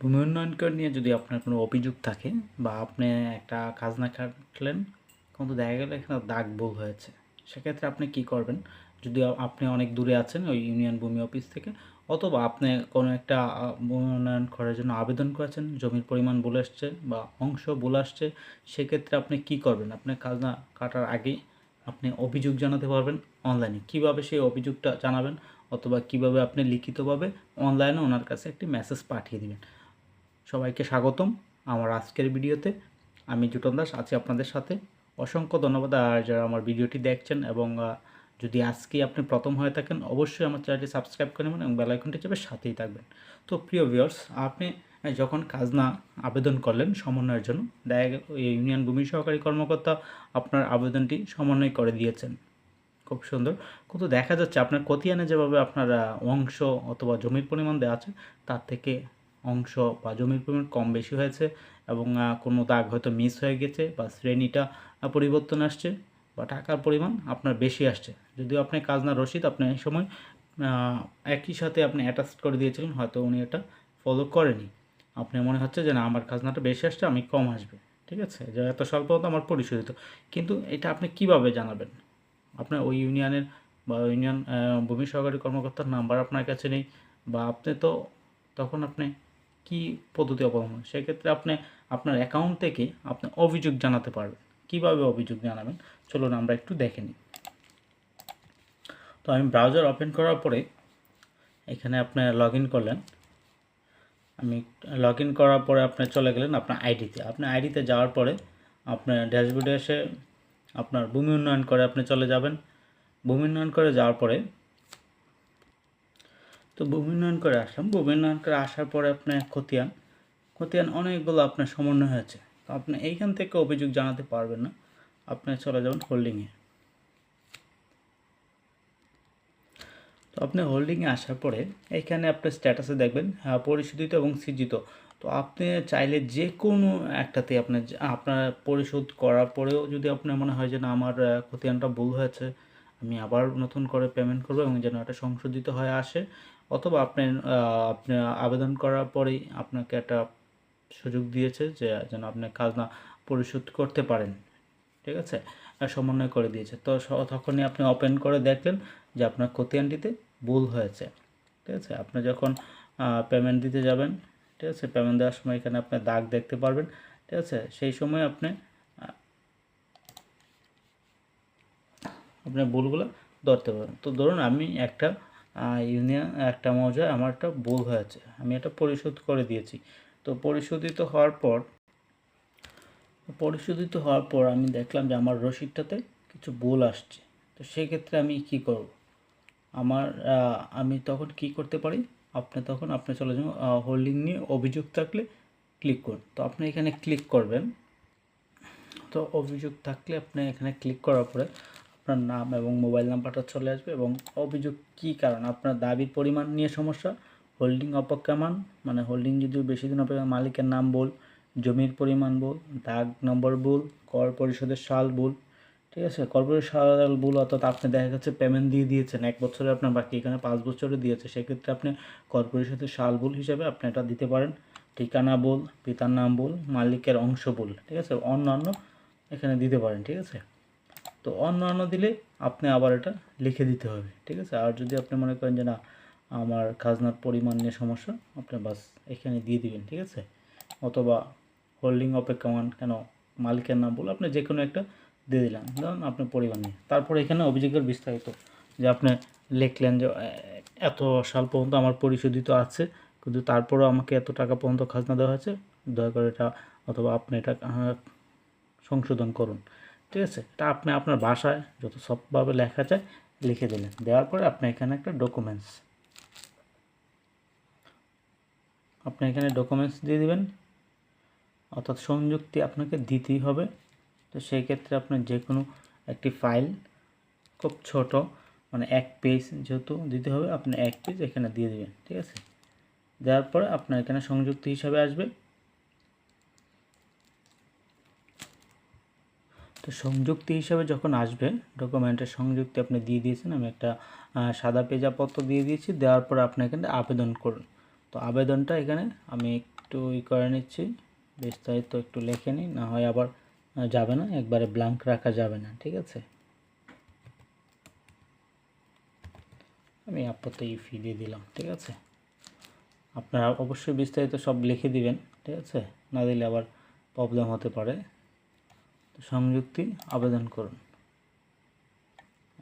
ভূমি উন্নয়ন কর নিয়ে যদি আপনার কোনো অভিযোগ থাকে বা আপনি একটা খাজনা কাটলেন কিন্তু দেখা গেল এখানে দাগ ভুল হয়েছে, সেক্ষেত্রে আপনি কি করবেন? যদি আপনি অনেক দূরে আছেন ওই ইউনিয়ন ভূমি অফিস থেকে, অথবা আপনি কোনো একটা ভূমি উন্নয়ন করার জন্য আবেদন করেছেন, জমির পরিমাণ বলে আসছে বা অংশ বলে আসছে, সেক্ষেত্রে আপনি কি করবেন? আপনি খাজনা কাটার আগেই আপনি অভিযোগ জানাতে পারবেন অনলাইনে। কীভাবে সেই অভিযোগটা জানাবেন, অথবা কীভাবে আপনি লিখিতভাবে অনলাইনে ওনার কাছে একটি মেসেজ পাঠিয়ে দিবেন? সবাইকে স্বাগতম আমার আজকের ভিডিওতে। আমি জুটন দাস, আছি আপনাদের সাথে। অসংখ্য ধন্যবাদ। আর যারা আমার ভিডিওটি দেখছেন এবং যদি আজকে আপনি প্রথম হয়ে থাকেন, অবশ্যই আমার চ্যানেলটি সাবস্ক্রাইব করে নেবেন এবং বেলাইকনটি চেপে সাথেই থাকবেন। তো প্রিয় ভিউয়ার্স আপনি যখন খাজনা আবেদন করলেন সমন্বয়ের জন্য, দেখা ইউনিয়ন ভূমি সহকারী কর্মকর্তা আপনার আবেদনটি সমন্বয় করে দিয়েছেন। খুব সুন্দর। কিন্তু দেখা যাচ্ছে আপনার খতিয়ানে যেভাবে আপনার অংশ অথবা জমির পরিমাণ দেওয়া আছে, তার থেকে অংশ বা জমির পরিমাণ কম বেশি হয়েছে এবং কোনো দাগ হয়তো মিস হয়ে গেছে বা শ্রেণীটা পরিবর্তন আসছে বা টাকার পরিমাণ আপনার বেশি আসছে। যদিও আপনি কাজনা রসিদ আপনি এই সময় একই সাথে আপনি অ্যাটাচ করে দিয়েছিলেন, হয়তো উনি এটা ফলো করেনি। আপনি মনে হচ্ছে যে না, আমার খাজনাটা বেশি আসছে, আমি কম আসবে। ঠিক আছে? যে এত স্বল্প হতো আমার পরিশোধিত। কিন্তু এটা আপনি কীভাবে জানাবেন? আপনার ওই ইউনিয়নের বা ইউনিয়ন ভূমি সহকারী কর্মকর্তার নাম্বার আপনার কাছে নেই বা আপনি তো, তখন আপনি কি পদ্ধতি অবলম্বন সেক্ষেত্রে আপনি আপনার অ্যাকাউন্ট থেকে আপনি অভিযোগ জানাতে পারবেন। কীভাবে অভিযোগ জানাবেন? চলুন আমরা একটু দেখে নিই। তো আমি ব্রাউজার ওপেন করার পরে এখানে আপনি লগ ইন করলেন। আমি লগ ইন করার পরে আপনি চলে গেলেন আপনার আইডিতে আপনার আইডিতে যাওয়ার পরে আপনার ড্যাশবোর্ডে এসে আপনার ভূমি উন্নয়ন করে আপনি চলে যাবেন। ভূমি উন্নয়ন করে যাওয়ার পরে তো ভূমি উন্নয়ন করে আসলাম। ভূমি উন্নয়ন করে আসার পরে আপনার খতিয়ান। খতিয়ান অনেকগুলো আপনার সমন্বয় হয়েছে। তো আপনি এইখান থেকে অভিযোগ জানাতে পারবেন না। আপনি চলে যাবেন হোল্ডিংয়ে তো আপনি হোল্ডিংয়ে আসার পরে এইখানে আপনার স্ট্যাটাসে দেখবেন হ্যাঁ, পরিশোধিত এবং সৃজিত। তো আপনি চাইলে যে কোনো একটাতে আপনার আপনার পরিশোধ করার পরেও যদি আপনার মনে হয় যে না আমার খতিয়ানটা ভুল হয়েছে আমি আবার নতুন করে পেমেন্ট করব এবং যেন এটা সংশোধিত হয়ে আসে। অথবা আপনি আপনি আবেদন করার পরেই আপনাকে একটা সুযোগ দিয়েছে যে, যেন আপনি খাজনা পরিশোধ করতে পারেন। ঠিক আছে? সমন্বয় করে দিয়েছে। তো তখনই আপনি ওপেন করে দেখলেন যে আপনার খতিয়ানটিতে ভুল হয়েছে। ঠিক আছে? আপনি যখন পেমেন্ট দিতে যাবেন, ঠিক আছে? পেমেন্ট দেওয়ার সময় এখানে আপনি দাগ দেখতে পারবেন। ঠিক আছে? সেই সময় আপনি আপনার ভুলগুলো ধরতে পারবেন। তো ধরুন আমি একটা ইউনিয়ন, একটা মৌজায় আমার একটা ভুল হয়েছে, আমি এটা পরিশোধ করে দিয়েছি। তো পরিশোধিত হওয়ার পর, পরিশোধিত হওয়ার পর আমি দেখলাম যে আমার রসিদটাতে কিছু ভুল আসছে। তো সেক্ষেত্রে আমি কি করব? আমার আমি তখন কি করতে পারি? আপনি তখন আপনি চলে যাবেন হোল্ডিং নিয়ে অভিযোগ থাকলে ক্লিক করুন। তো আপনি এখানে ক্লিক করবেন। তো অভিযোগ থাকলে আপনি এখানে ক্লিক করার পরে আপনার নাম এবং মোবাইল নাম্বারটা চলে আসবে এবং অভিযোগ কী কারণ? আপনার দাবির পরিমাণ নিয়ে সমস্যা? হোল্ডিং অপেক্ষমান মানে হোল্ডিং যদি বেশি দিন অপেক্ষা মালিকের নাম বল জমির পরিমাণ বল দাগ নম্বর ভুল, কর পরিশোধের সাল ভুল, ঠিক আছে? কর্পোরেট ভুল অর্থাৎ আপনি দেখা যাচ্ছে পেমেন্ট দিয়ে দিয়েছেন, এক বছরে আপনার বাকি এখানে পাঁচ বছরে দিয়েছে, সেক্ষেত্রে আপনি কর্পোরেশনের সাল ভুল হিসাবে আপনি এটা দিতে পারেন। ঠিকানা বল পিতার নাম বল মালিকের অংশ বল ঠিক আছে? অন্যান্য এখানে দিতে পারেন, ঠিক আছে? তো অন্যান্য দিলে আপনি আবার এটা লিখে দিতে হবে, ঠিক আছে? আর যদি আপনি মনে করেন যে না, আমার খাজনার পরিমাণ নিয়ে সমস্যা, আপনি বাস এখানে দিয়ে দিবেন, ঠিক আছে? অথবা হোল্ডিং অপেক্ষমান কেন মালিকের নাম বলে আপনি যে কোনো একটা দিয়ে দিলাম ধরুন আপনি পরিমাণ নিয়ে। তারপর এখানে অভিযোগের বিস্তারিত, যে আপনি লিখলেন যে এত সাল পর্যন্ত আমার পরিশোধিত আছে, কিন্তু তারপরেও আমাকে এত টাকা পর্যন্ত খাজনা দেওয়া হয়েছে, দয়া করে এটা, অথবা আপনি এটা সংশোধন করুন। ঠিক আছে? এটা আপনি আপনার ভাষায় যত সবভাবে লেখা যায় লিখে দিলেন। দেওয়ার পরে আপনি এখানে একটা ডকুমেন্টস আপনি এখানে ডকুমেন্টস দিয়ে দিবেন। অর্থাৎ সংযুক্তি আপনাকে দিতেই হবে। তো সেই ক্ষেত্রে আপনার যে কোনো একটি ফাইল খুব ছোট মানে এক পেজ যেহেতু দিতে হবে, আপনি এক পেজ এখানে দিয়ে দেবেন, ঠিক আছে? দেওয়ার পরে আপনার এখানে সংযুক্তি হিসাবে আসবে। তো সংযুক্তি হিসাবে যখন আসবে ডকুমেন্টের সংযুক্তি আপনি দিয়ে দিয়েছেন, আমি একটা সাদা পেজাপত্র দিয়ে দিয়েছি, দেওয়ার পর আপনি এখানে আবেদন করুন। তো আবেদনটা এখানে আমি একটু ই করে নিচ্ছি, বিস্তারিত একটু লিখে নিই, না হয় আবার যাবে না, একবারে ব্ল্যাঙ্ক রাখা যাবে না, ঠিক আছে? আমি আপাতত এই ফি দিয়ে দিলাম, ঠিক আছে? আপনারা অবশ্যই বিস্তারিত সব লিখে দিবেন, ঠিক আছে? না দিলে আবার প্রবলেম হতে পারে। সংযুক্তি আবেদন করুন।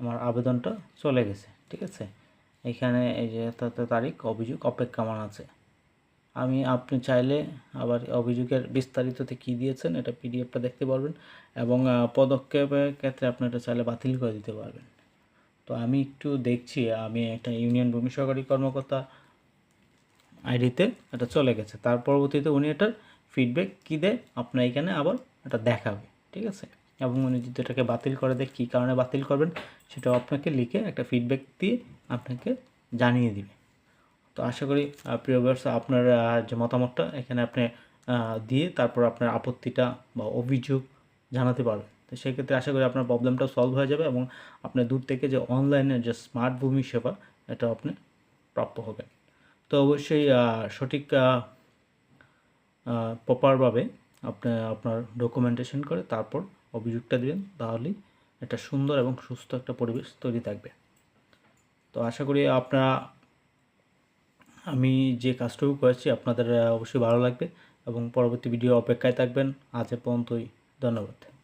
আমার আবেদনটা চলে গেছে, ঠিক আছে? এখানে এই যে তারিখ, অভিযোগ অপেক্ষমান আছে। আমি, আপনি চাইলে আবার অভিযোগের বিস্তারিততে কী দিয়েছেন, এটা পিডিএফটা দেখতে পারবেন এবং পদক্ষেপের ক্ষেত্রে আপনি এটা চাইলে বাতিল করে দিতে পারবেন। তো আমি একটু দেখছি, আমি একটা ইউনিয়ন ভূমি সহকারী কর্মকর্তা আইডিতে এটা চলে গেছে। তার পরবর্তীতে উনি এটার ফিডব্যাক কী দেয়, আপনার এখানে আবার এটা দেখাবে। ঠিক আছে? এবং উনি যদি এটাকে বাতিল করে দেয়, কী কারণে বাতিল করবেন? সেটাও আপনাকে লিখে একটা ফিডব্যাক দিয়ে আপনাকে জানিয়ে দিবে। তো আশা করি প্রিয় ব্যবসা আপনার যে মতামতটা, এখানে আপনি দিয়ে তারপর আপনার আপত্তিটা বা অভিযোগ জানাতে পারবেন। তো সেক্ষেত্রে আশা করি আপনার প্রবলেমটা সলভ হয়ে যাবে এবং আপনি দূর থেকে যে অনলাইনে যে স্মার্ট ভূমি সেবা এটা আপনি প্রাপ্য হবেন। তো অবশ্যই সঠিক প্রপারভাবে আপনি, আপনার ডকুমেন্টেশন করে তারপর অভিযোগটা দিবেন, তাহলেই একটা সুন্দর এবং সুস্থ একটা পরিবেশ তৈরি থাকবে। তো আশা করি আপনারা, আমি যে কাজটুকু করেছি আপনাদের অবশ্যই ভালো লাগবে এবং পরবর্তী ভিডিও অপেক্ষায় থাকবেন। আজ পর্যন্তই, ধন্যবাদ।